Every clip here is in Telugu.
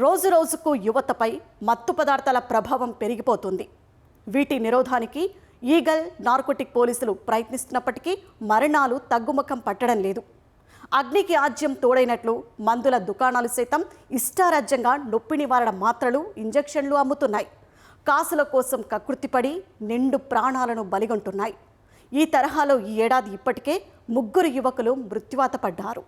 రోజు రోజుకు యువతపై మత్తు పదార్థాల ప్రభావం పెరిగిపోతుంది. వీటి నిరోధానికి ఈగల్ నార్కోటిక్ పోలీసులు ప్రయత్నిస్తున్నప్పటికీ మరణాలు తగ్గుముఖం పట్టడం లేదు. అగ్నికి ఆజ్యం తోడైనట్లు మందుల దుకాణాలు సైతం ఇష్టారాజ్యంగా నొప్పి నివారణ మాత్రలు ఇంజెక్షన్లు అమ్ముతున్నాయి. కాసుల కోసం కకృతిపడి నిండు ప్రాణాలను బలిగొంటున్నాయి. ఈ తరహాలో ఈ ఏడాది ఇప్పటికే ముగ్గురు యువకులు మృత్యువాత పడ్డారు.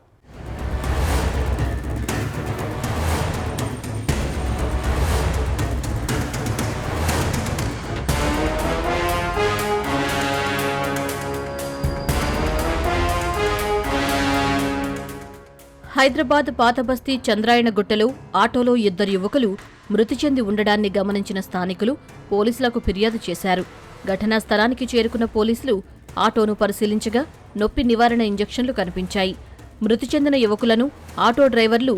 హైదరాబాద్ పాతబస్తీ చంద్రాయణ గుట్టలో ఆటోలో ఇద్దరు యువకులు మృతి చెంది ఉండడాన్ని గమనించిన స్థానికులు పోలీసులకు ఫిర్యాదు చేశారు. ఘటనా స్థలానికి చేరుకున్న పోలీసులు ఆటోను పరిశీలించగా నొప్పి నివారణ ఇంజెక్షన్లు కనిపించాయి. మృతి చెందిన యువకులను ఆటో డ్రైవర్లు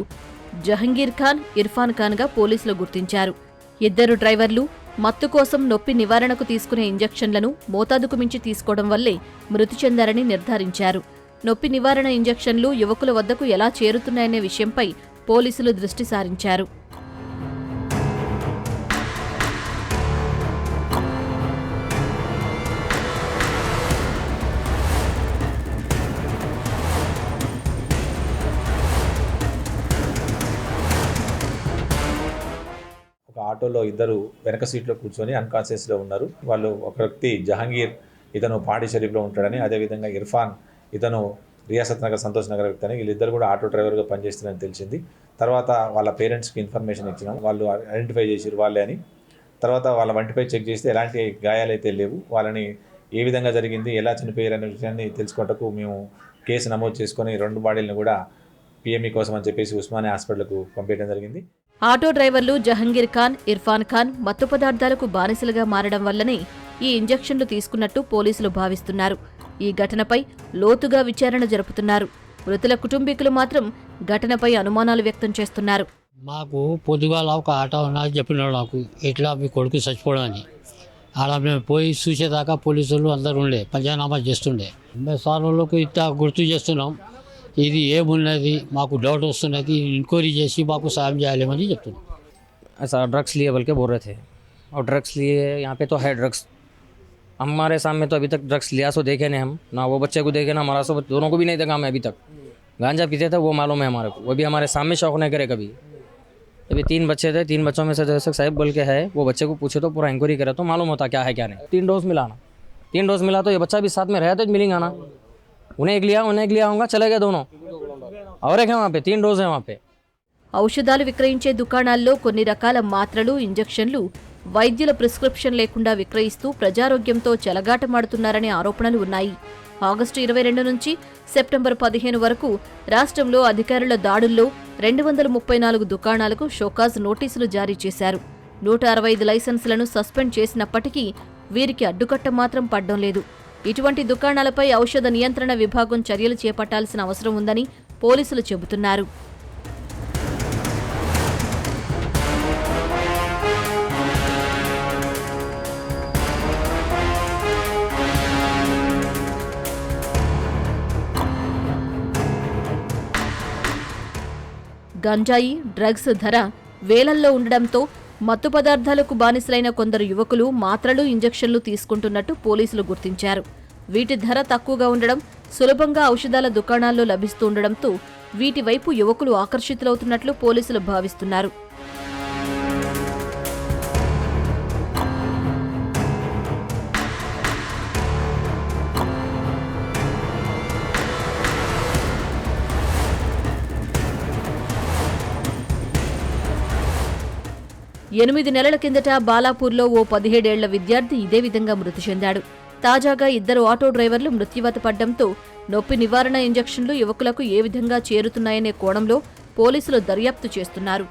జహంగీర్ ఖాన్ ఇర్ఫాన్ ఖాన్గా పోలీసులు గుర్తించారు. ఇద్దరు డ్రైవర్లు మత్తు కోసం నొప్పి నివారణకు తీసుకునే ఇంజెక్షన్లను మోతాదుకు మించి తీసుకోవడం వల్లే మృతి చెందారని నిర్ధారించారు. నొప్పి నివారణ ఇంజెక్షన్లు యువకుల వద్దకు ఎలా చేరుతున్నాయనే విషయంపై పోలీసులు దృష్టి సారించారు. ఒక ఆటోలో ఇద్దరు వెనక సీట్లో కూర్చొని అన్కాన్షియస్లో ఉన్నారు. వాళ్ళు ఒక వ్యక్తి జహాంగీర్ ఇతను పాడి ఉంటాడని అదేవిధంగా ఇర్ఫాన్ ఇతను రియాసత్ నగర్ సంతోష్ నగర్ వ్యక్తి అని వీళ్ళిద్దరు కూడా ఆటో డ్రైవర్గా పనిచేస్తున్నారని తెలిసింది. తర్వాత వాళ్ళ పేరెంట్స్కి ఇన్ఫర్మేషన్ ఇచ్చినాం. వాళ్ళు ఐడెంటిఫై చేసిరు వాళ్ళే అని. తర్వాత వాళ్ళ వంటిపై చెక్ చేస్తే ఎలాంటి గాయాలైతే లేవు వాళ్ళని ఏ విధంగా జరిగింది ఎలా చనిపోయారు అనే విషయాన్ని తెలుసుకోవటకు మేము కేసు నమోదు చేసుకొని రెండు బాడీలను కూడా పిఎంఈ కోసం అని చెప్పేసి ఉస్మానియా హాస్పిటల్కు పంపించడం జరిగింది. ఆటో డ్రైవర్లు జహంగీర్ ఖాన్ ఇర్ఫాన్ ఖాన్ మత్తు పదార్థాలకు బానిసలుగా మారడం వల్లనే ఈ ఇంజెక్షన్లు తీసుకున్నట్టు పోలీసులు భావిస్తున్నారు. ఈ ఘటనపై లోతుగా విచారణ జరుపుతున్నారు మృతుల కుటుంబీకులు మాత్రం ఘటనపై అనుమానాలు వ్యక్తం చేస్తున్నారు మాకు పొద్దుగాల ఒక ఆటో నాకు చెప్పినాడు నాకు ఇట్లా మీ కొడుకు చచ్చిపోవడం అని ఆడ మేము పోయి చూసేదాకా పోలీసులు అందరు ఉండే పంచనామా చేస్తుండే మేము సార్ వాళ్ళకు ఇంత గుర్తు చేస్తున్నాం ఇది ఏమున్నది మాకు డౌట్ వస్తున్నది ఎంక్వైరీ చేసి మాకు సాయం చేయాలేమని చెప్తున్నాం ऐसा ड्रग्स लिए बोल के बोल रहे थे और ड्रग्स लिए यहाँ पे तो है ड्रग्स हमारे सामने तो अभी तक ड्रग्स लिया सो देखे नहीं हम ना वो बच्चे को देखे ना हमारा सो दोनों को भी नहीं देखा हमें अभी तक गांजा पीते थे वो मालूम है हमारे को वो भी हमारे सामने शौक नहीं करे कभी अभी तीन बच्चे थे तीन बच्चों में से जैसे साहिब बोल के है वो बच्चे को पूछे तो पूरा इंक्वायरी करे तो मालूम होता क्या है क्या नहीं तीन डोज मिला ना तीन डोज मिला तो ये बच्चा भी साथ में रहा तो मिलेगा ना उन्हें एक लिया उन्हें एक लिया होगा चले गए दोनों और एक है वहाँ पे तीन डोज है वहाँ पे ఔషధాలు విక్రయించే దుకాణాల్లో కొన్ని రకాల మాత్రలు ఇంజెక్షన్లు వైద్యుల ప్రిస్క్రిప్షన్ లేకుండా విక్రయిస్తూ ప్రజారోగ్యంతో చెలగాటమాడుతున్నారనే ఆరోపణలు ఉన్నాయి. ఆగస్టు ఇరవై రెండు నుంచి సెప్టెంబర్ పదిహేను వరకు రాష్ట్రంలో అధికారుల దాడుల్లో రెండు వందల ముప్పై నాలుగు దుకాణాలకు షోకాజ్ నోటీసులు జారీ చేశారు. నూట అరవై ఐదు లైసెన్సులను సస్పెండ్ చేసినప్పటికీ వీరికి అడ్డుకట్ట మాత్రం పడ్డం లేదు. ఇటువంటి దుకాణాలపై ఔషధ నియంత్రణ విభాగం చర్యలు చేపట్టాల్సిన అవసరం ఉందని పోలీసులు చెబుతున్నారు. గంజాయి డ్రగ్స్ ధర వేలల్లో ఉండడంతో మత్తు పదార్థాలకు బానిసలైన కొందరు యువకులు మాత్రలు ఇంజెక్షన్లు తీసుకుంటున్నట్టు పోలీసులు గుర్తించారు. వీటి ధర తక్కువగా ఉండడం సులభంగా ఔషధాల దుకాణాల్లో లభిస్తూ ఉండడంతో వీటి వైపు యువకులు ఆకర్షితులవుతున్నట్లు పోలీసులు భావిస్తున్నారు. ఎనిమిది నెలల కిందట బాలాపూర్లో ఓ పదిహేడేళ్ళ విద్యార్థి ఇదే విధంగా మృతి చెందాడు. తాజాగా ఇద్దరు ఆటో డ్రైవర్లు మృత్యువాత పడ్డంతో నొప్పి నివారణ ఇంజెక్షన్లు యువకులకు ఏ విధంగా చేరుతున్నాయనే కోణంలో పోలీసులు దర్యాప్తు చేస్తున్నారు.